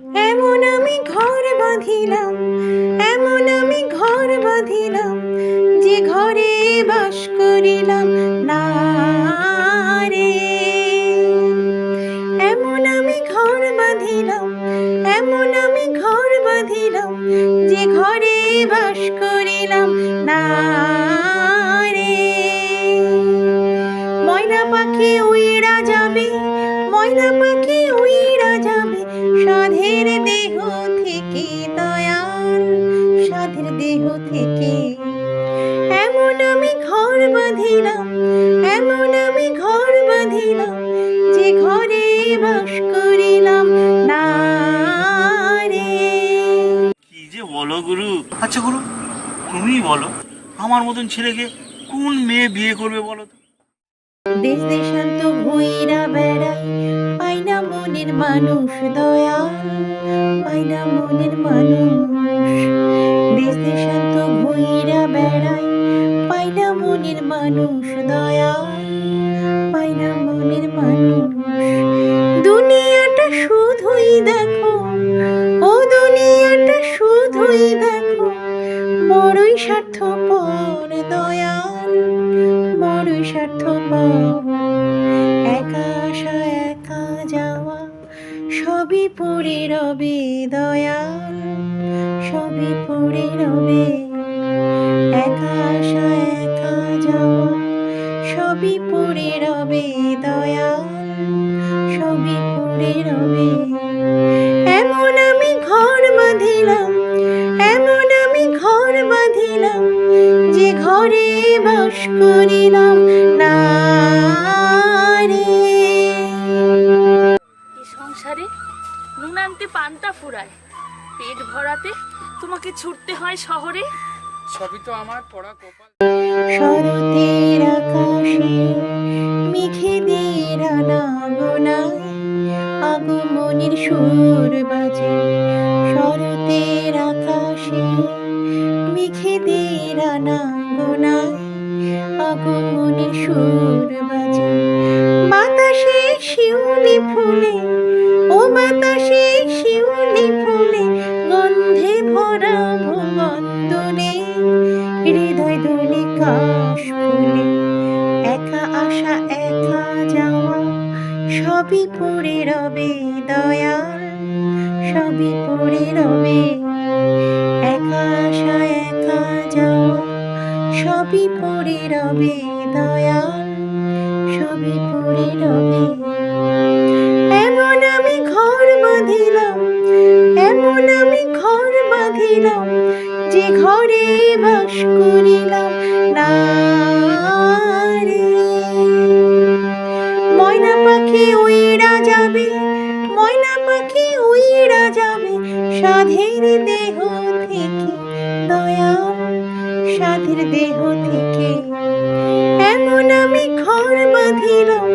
এমন আমি ঘর বাঁধিলাম, এমন আমি ঘর বাঁধিলাম, যে ঘরে বাস করিলাম না রে। এমন আমি ঘর বাঁধিলাম, এমন আমি ঘর বাঁধিলাম, যে ঘরে বাস করিলাম না রে। ময়না পাখি উইরা যাবে, ময়না বাঁধিলাম এমন আমি ঘর বাঁধিলাম যে ঘরে বাস করিলাম না রে। কি যে বলো গুরু? আচ্ছা গুরু তুমি বলো। আমার মতন ছেলেকে কোন মেয়ে বিয়ে করবে বলো তো? দেশ দেশান্ত ভুইরা বেড়াই পাই না মনের মানুষ দয়াল পাই না মনের মানুষ। দেশ দেশান্ত ভুইরা মানুষ দয়াল পাই না মনের মানুষ দুনিয়াটা শুধুই দেখো, ও দুনিয়াটা শুধুই দেখো। বড়ই স্বার্থপর দয়াল, বড়ই স্বার্থপর। একা আসা, একা যাওয়া, সবই পড়ে রবে দয়াল, সবই পড়ে রবে। একা আসা সবই পড়ে রবে দয়াল। সবই পড়ে রবে। এমন আমি ঘর বাঁধিলাম এমন আমি ঘর বাঁধিলাম যে ঘরে বাস করিলাম না রে। সংসারে নুন আনতে পান্তা ফুরায় পেট ভরাতে তোমাকে ছুটতে হয় শহরে। সবই তো আমার পড়া কপাল। শরতের আকাশে মেঘেদের আনাগোনায় আগমনের সুর বাজে। শরতের আকাশে মেঘেদের আনাগোনায় আগমনের সুর বাজে। বাতাসে শিউলি ফুলে, ও বাতাসে সবই পড়ে রবে দয়াল, সবই পড়ে রবে। একা আসা, একা যাও, সবই পড়ে রবে দয়াল, সবই পড়ে রবে। পাখি উইরা যাবে সাধের দেহ থেকে দয়া সাধের দেহ থেকে। এমন আমি ঘর বাঁধিলাম